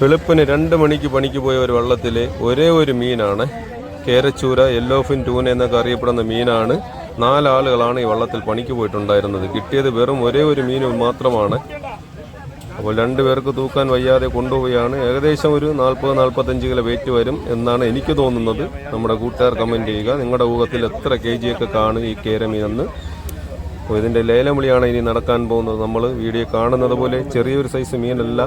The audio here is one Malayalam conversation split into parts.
വെളുപ്പിന് രണ്ട് മണിക്ക് പണിക്ക് പോയ ഒരു വള്ളത്തിൽ ഒരേ ഒരു മീനാണ്. കേരച്ചൂര യെല്ലോഫിൻ ടൂന എന്നൊക്കെ അറിയപ്പെടുന്ന മീനാണ്. നാലാളുകളാണ് ഈ വള്ളത്തിൽ പണിക്ക് പോയിട്ടുണ്ടായിരുന്നത്. കിട്ടിയത് വെറും ഒരേ ഒരു മീൻ മാത്രമാണ്. അപ്പോൾ രണ്ടു പേർക്ക് തൂക്കാൻ വയ്യാതെ കൊണ്ടുപോവുകയാണ്. ഏകദേശം ഒരു നാൽപ്പത് നാൽപ്പത്തഞ്ച് കിലോ വെയിറ്റ് വരും എന്നാണ് എനിക്ക് തോന്നുന്നത്. നമ്മുടെ കൂട്ടുകാർ കമന്റ് ചെയ്യുക. നിങ്ങളുടെ ഊഹത്തിൽ എത്ര കെ ജി ഒക്കെ കാണും ഈ കേരമീനെന്ന്. അപ്പോൾ ഇതിന്റെ ലേലം വിളിയാണ് ഇനി നടക്കാൻ പോകുന്നത്. നമ്മൾ വീഡിയോ കാണുന്നത് പോലെ ചെറിയൊരു സൈസ് മീനല്ല.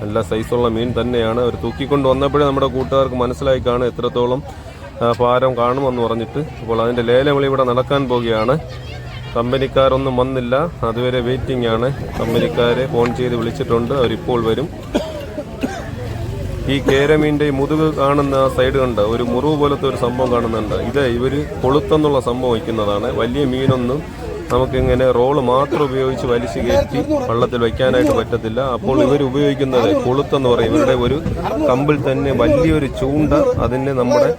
നല്ല സൈസുള്ള മീൻ തന്നെയാണ് അവർ തൂക്കിക്കൊണ്ട് വന്നപ്പോഴേ നമ്മുടെ കൂട്ടുകാർക്ക് മനസ്സിലായി കാണും എത്രത്തോളം ഭാരം കാണുമെന്ന് പറഞ്ഞിട്ട്. അപ്പോൾ അതിന്റെ ലേലം ഇവിടെ നടക്കാൻ പോവുകയാണ്. കമ്പനിക്കാരൊന്നും വന്നില്ല. അതുവരെ വെയിറ്റിംഗ് ആണ്. കമ്പനിക്കാരെ ഫോൺ ചെയ്ത് വിളിച്ചിട്ടുണ്ട്. അവരിപ്പോൾ വരും. ഈ കേരമീന്റെ മുതുക് കാണുന്ന സൈഡ് കണ്ട് ഒരു മുറിവ് പോലത്തെ ഒരു സംഭവം കാണുന്നുണ്ട്. ഇത് ഇവർ കൊളുത്തെന്നുള്ള സംഭവം വയ്ക്കുന്നതാണ്. വലിയ മീനൊന്നും നമുക്കിങ്ങനെ റോൾ മാത്രം ഉപയോഗിച്ച് വലിച്ചു കയറ്റി വള്ളത്തിൽ വയ്ക്കാനായിട്ട് പറ്റത്തില്ല. അപ്പോൾ ഇവർ ഉപയോഗിക്കുന്നത് കൊളുത്തെന്ന് പറയും. ഇവരുടെ ഒരു കമ്പിൽ തന്നെ വലിയൊരു ചൂണ്ട അതിനെ നമ്മുടെ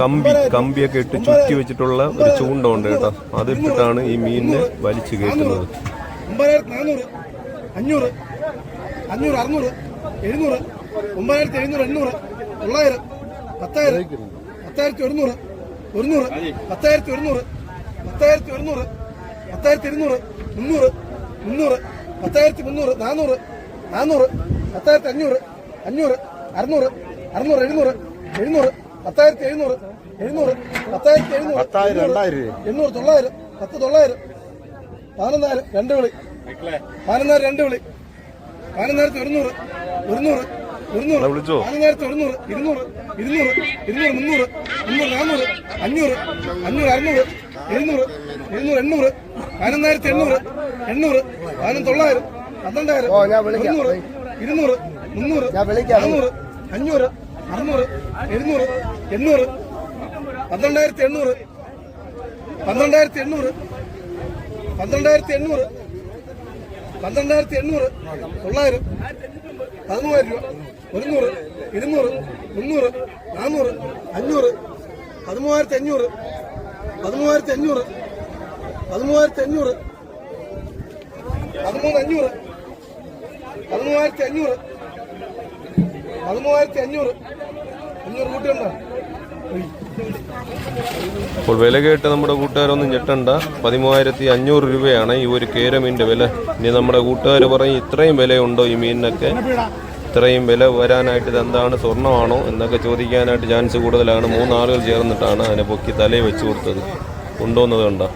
കമ്പി കമ്പിയൊക്കെ ഇട്ട് ചുറ്റി വെച്ചിട്ടുള്ള ഒരു ചൂണ്ട ഉണ്ട് കേട്ടോ. അതിട്ടിട്ടാണ് ഈ മീനിനെ വലിച്ചു കയറ്റുന്നത്. പത്തായിരത്തി ഒരുന്നൂറ് ഒരുന്നൂറ് പത്തായിരത്തി ഒരുന്നൂറ് പത്തായിരത്തി ഒരുന്നൂറ് പത്തായിരത്തി ഇരുന്നൂറ് മുന്നൂറ് മുന്നൂറ് പത്തായിരത്തി മുന്നൂറ് നാനൂറ് നാനൂറ് പത്തായിരത്തി അഞ്ഞൂറ് അഞ്ഞൂറ് അറുന്നൂറ് അറുന്നൂറ് എഴുന്നൂറ് എഴുന്നൂറ് പത്തായിരത്തി എഴുന്നൂറ് എഴുന്നൂറ് പത്തായിരത്തി എഴുന്നൂറ് എണ്ണൂറ് തൊള്ളായിരം പത്ത് തൊള്ളായിരം പതിനൊന്നായിരം രണ്ട് വിളി. പതിനൊന്നായിരം രണ്ട് വിളി. പതിനൊന്നായിരത്തി ഒരുന്നൂറ് ഒരുന്നൂറ് ഒരുന്നൂറ് വിളിച്ചോ? പതിനൊന്നായിരത്തി ഒരുന്നൂറ് ഇരുന്നൂറ് ഇരുന്നൂറ് ഇരുന്നൂറ് മുന്നൂറ് മുന്നൂറ് നാന്നൂറ് അഞ്ഞൂറ് അഞ്ഞൂറ് അറുന്നൂറ് എഴുന്നൂറ് എഴുന്നൂറ് എണ്ണൂറ്. പതിനൊന്നായിരത്തി എണ്ണൂറ്. എണ്ണൂറ്. പതിനൊന്ന് തൊള്ളായിരം പന്ത്രണ്ടായിരം. ഒരുന്നൂറ് ഇരുന്നൂറ്. മുന്നൂറ്. നാന്നൂറ് അഞ്ഞൂറ്. അറുന്നൂറ്. എഴുന്നൂറ്. എണ്ണൂറ്. പന്ത്രണ്ടായിരത്തി എണ്ണൂറ്. പന്ത്രണ്ടായിരത്തി എണ്ണൂറ്. പന്ത്രണ്ടായിരത്തി എണ്ണൂറ്. പന്ത്രണ്ടായിരത്തി എണ്ണൂറ്. തൊള്ളായിരം. പതിമൂവായിരം രൂപ. ഒരുന്നൂറ്. ഇരുന്നൂറ്. മുന്നൂറ്. നാന്നൂറ്. അഞ്ഞൂറ്. പതിമൂവായിരത്തി അഞ്ഞൂറ്. പതിമൂവായിരത്തി അഞ്ഞൂറ്. പതിമൂവായിരത്തി അഞ്ഞൂറ് പതിമൂന്ന് അഞ്ഞൂറ് പതിമൂവായിരത്തി അഞ്ഞൂറ് പതിമൂവായിരത്തി അഞ്ഞൂറ് അഞ്ഞൂറ് കൂട്ടിയുണ്ടോ അപ്പോൾ വില കേട്ട് നമ്മുടെ കൂട്ടുകാരൊന്നും ഞെട്ടണ്ട. പതിമൂവായിരത്തി അഞ്ഞൂറ് രൂപയാണ് ഈ ഒരു കേരമീന്റെ വില. ഇനി നമ്മുടെ കൂട്ടുകാർ പറയും ഇത്രയും വിലയുണ്ടോ ഈ മീനിനൊക്കെ? ഇത്രയും വില വരാനായിട്ട് ഇതെന്താണ് സ്വർണമാണോ? എന്നൊക്കെ ചോദിക്കാനായിട്ട് ചാൻസ് കൂടുതലാണ്. മൂന്നാളുകൾ ചേർന്നിട്ടാണ് അതിനെ പൊക്കി തലയിൽ വെച്ച് കൊടുത്തത്. കൊണ്ടുവന്നത് കണ്ടോ?